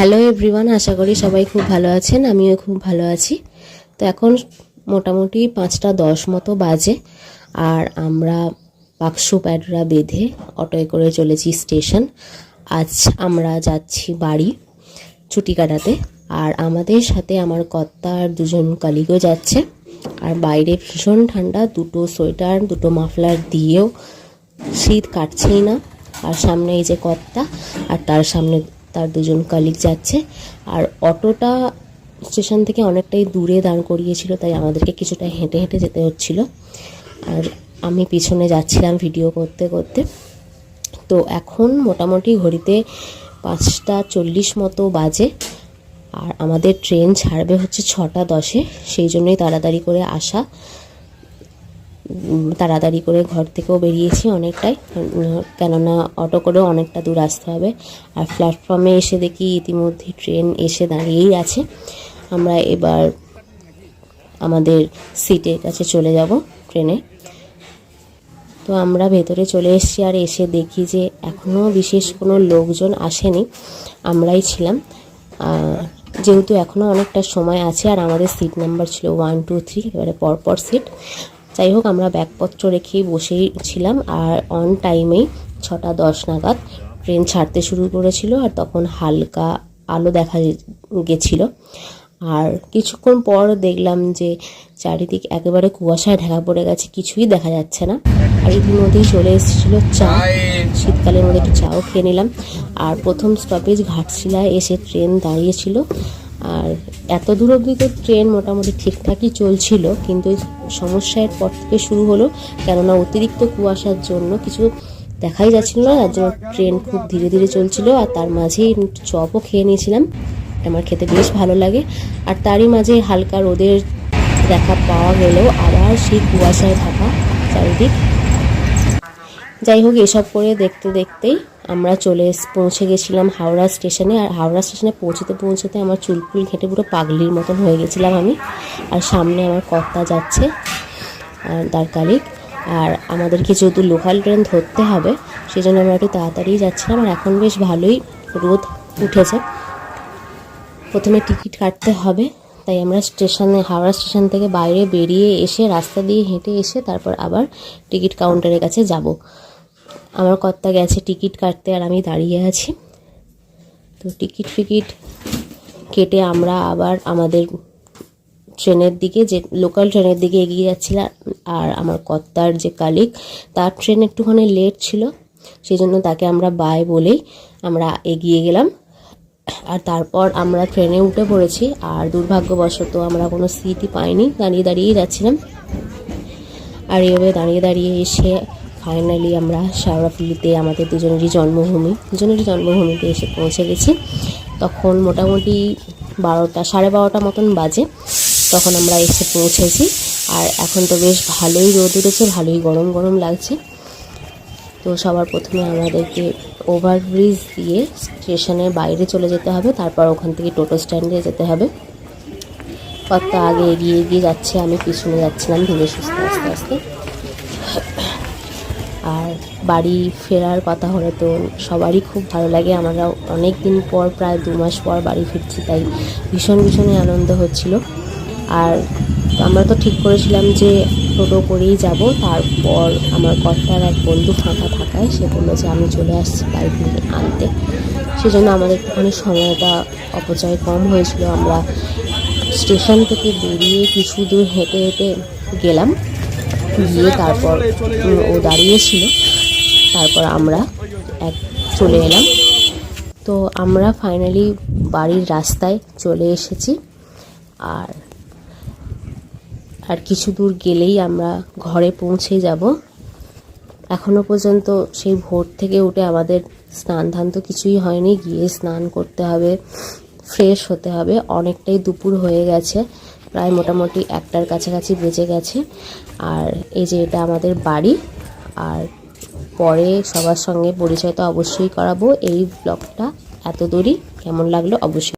Hello everyone আশা করি সবাই খুব ভালো আছেন, আমিও খুব ভালো আছি। তো এখন মোটামুটি পাঁচটা দশ মতো বাজে আর আমরা বাক্স প্যাডরা বেঁধে অটোয় করে চলেছি স্টেশন। আজ আমরা যাচ্ছি বাড়ি ছুটি কাটাতে আর আমাদের সাথে আমার কর্তা আর দুজন কালিগও যাচ্ছে। আর বাইরে ভীষণ ঠান্ডা, দুটো সোয়েটার, দুটো মাফলার দিয়েও শীত কাটছেই না। আর সামনে এই যে কর্তা আর তার সামনে তার দুজন কালিগ যাচ্ছে। আর অটোটা স্টেশন থেকে অনেকটাই দূরে দাঁড় করিয়েছিল, তাই আমাদেরকে কিছুটা হেঁটে হেঁটে যেতে হচ্ছিল। আর আমি পিছনে যাচ্ছিলাম ভিডিও করতে করতে। তো এখন মোটামুটি ঘড়িতে পাঁচটা চল্লিশ মতো বাজে। আর আমাদের ট্রেন ছাড়বে হচ্ছে ছটা দশে, সেই জন্যই তাড়াতাড়ি করে আসা। তাড়াতাড়ি করে ঘর থেকেও বেরিয়েছি অনেকটাই। কেননা অটো করেও অনেকটা দূর আসতে হবে। আর প্ল্যাটফর্মে এসে দেখি ইতিমধ্যে ট্রেন এসে দাঁড়িয়েই আছে। আমরা এবার আমাদের সিটের কাছে চলে যাব ট্রেনে তো আমরা ভেতরে চলে এসেছি আর এসে দেখি যে এখনও বিশেষ কোনো লোকজন আসেনি। আমরাই ছিলাম। যেহেতু এখনও অনেকটা সময় আছে আর আমাদের সিট নাম্বার ছিল ওয়ান টু থ্রি এবারে পরপর সিট যাই হোক, আমরা ব্যাগপত্র রেখেই বসেই ছিলাম আর অন টাইমেই ছটা দশ নাগাদ ট্রেন ছাড়তে শুরু করেছিল আর তখন হালকা আলো দেখা গেছিল। আর কিছুক্ষণ পর দেখলাম যে, চারিদিক একেবারে কুয়াশায় ঢাকা পড়ে গেছে, কিছুই দেখা যাচ্ছে না। আর ইতিমধ্যেই চলে এসেছিল চা। শীতকালের মধ্যে একটু চাও খেয়ে নিলাম। আর প্রথম স্টপেজ ঘাটশিলায় এসে ট্রেন দাঁড়িয়েছিল। আর এত দূর অবধি তো ট্রেন মোটামুটি ঠিকঠাকই চলছিল, কিন্তু সমস্যার পর থেকে শুরু হলো, কেননা অতিরিক্ত কুয়াশার জন্য কিছু দেখাই যাচ্ছিল না তার জন্য ট্রেন খুব ধীরে ধীরে চলছিল, আর তার মাঝেই চপও খেয়ে নিয়েছিলাম। আমার খেতে বেশ ভালো লাগে, আর তারই মাঝে হালকা রোদের দেখা পাওয়া গেলেও আবার সেই কুয়াশায় থাকা চারিদিক। যাই হোক, এসব করে দেখতে দেখতেই আমরা চলে পৌঁছে গেছিলাম হাওড়া স্টেশনে। আর হাওড়া স্টেশনে পৌঁছতে পৌঁছতে আমার চুলকুল ঘেটে পুরো পাগলির মতন হয়ে গেছিলাম আমি। আর সামনে আমার কর্তা যাচ্ছে তার আর আমাদেরকে যেহেতু লোকাল ট্রেন ধরতে হবে সেই জন্য আমরা একটু তাড়াতাড়ি যাচ্ছিলাম। আর এখন বেশ ভালোই রোদ উঠেছে। প্রথমে টিকিট কাটতে হবে, তাই আমরা স্টেশনে, হাওড়া স্টেশন থেকে বাইরে বেরিয়ে এসে রাস্তা দিয়ে হেঁটে এসে তারপর আবার টিকিট কাউন্টারের কাছে যাব। আমার কর্তা গেছে টিকিট কাটতে আর আমি দাঁড়িয়ে আছি। তো টিকিট ফিকিট কেটে আমরা আবার আমাদের ট্রেনের দিকে যে লোকাল ট্রেনের দিকে এগিয়ে যাচ্ছিলাম আর আমার কর্তার যে কালিক তার ট্রেন একটুখানি লেট ছিল সেই জন্য তাকে আমরা বাই বলেই আমরা এগিয়ে গেলাম। আর তারপর আমরা ট্রেনে উঠে পড়েছি আর দুর্ভাগ্যবশত আমরা কোনো সিটই পাইনি, দাঁড়িয়ে দাঁড়িয়েই যাচ্ছিলাম। আর এইভাবে দাঁড়িয়ে দাঁড়িয়ে এসে ফাইনালি আমরা শাওড়াফুলিতে আমাদের দুজনেরই জন্মভূমি, দুজনেরই জন্মভূমিতে এসে পৌঁছে গেছি। তখন মোটামুটি বারোটা, সাড়ে বারোটা মতন বাজে, তখন আমরা এসে পৌঁছেছি। আর এখন তো বেশ ভালোই রোদ উঠেছে, ভালোই গরম গরম লাগছে। তো সবার প্রথমে আমাদেরকে ওভারব্রিজ দিয়ে স্টেশনের বাইরে চলে যেতে হবে, তারপর ওখান থেকে টোটো স্ট্যান্ডে যেতে হবে। কত আগে এগিয়ে এগিয়ে যাচ্ছে আমি, পিছনে যাচ্ছিলাম ধীরে সুস্থে, আস্তে আস্তে। আর বাড়ি ফেরার কথা হলে তো সবারই খুব ভালো লাগে। আমরা অনেক দিন পর, প্রায় দু মাস পর বাড়ি ফিরছি, তাই ভীষণ, ভীষণই আনন্দ হচ্ছিল। আর আমরা তো ঠিক করেছিলাম যে টোটো করেই যাব। তারপর আমার কর্তার এক বন্ধু ফাঁকা থাকায় সে বলল যে, আমি চলে আসছি বাইক নিয়ে আনতে। সেজন্য আমাদের একটুখানি সময়টা অপচয় কম হয়েছিল। আমরা স্টেশন থেকে বেরিয়ে কিছু দূর হেঁটে হেঁটে গেলাম। গিয়ে তারপর ও দাঁড়িয়েছিল। তারপর আমরা এক চলে এলাম। তো আমরা ফাইনালি বাড়ির রাস্তায় চলে এসেছি। আর আর কিছু দূর গেলেই আমরা ঘরে পৌঁছে যাব। এখনও পর্যন্ত সেই ভোর থেকে উঠে আমাদের স্নান ধান তো কিছুই হয়নি। গিয়ে স্নান করতে হবে ফ্রেশ হতে হবে। অনেকটাই দুপুর হয়ে গেছে। প্রায় মোটামুটি একটার কাছাকাছি বেজে গেছে। আর এই যে এটা আমাদের বাড়ি, আর পরে সবার সঙ্গে পরিচয় তো অবশ্যই করাবো। এই ব্লগটা এত দূরই, কেমন লাগল অবশ্যই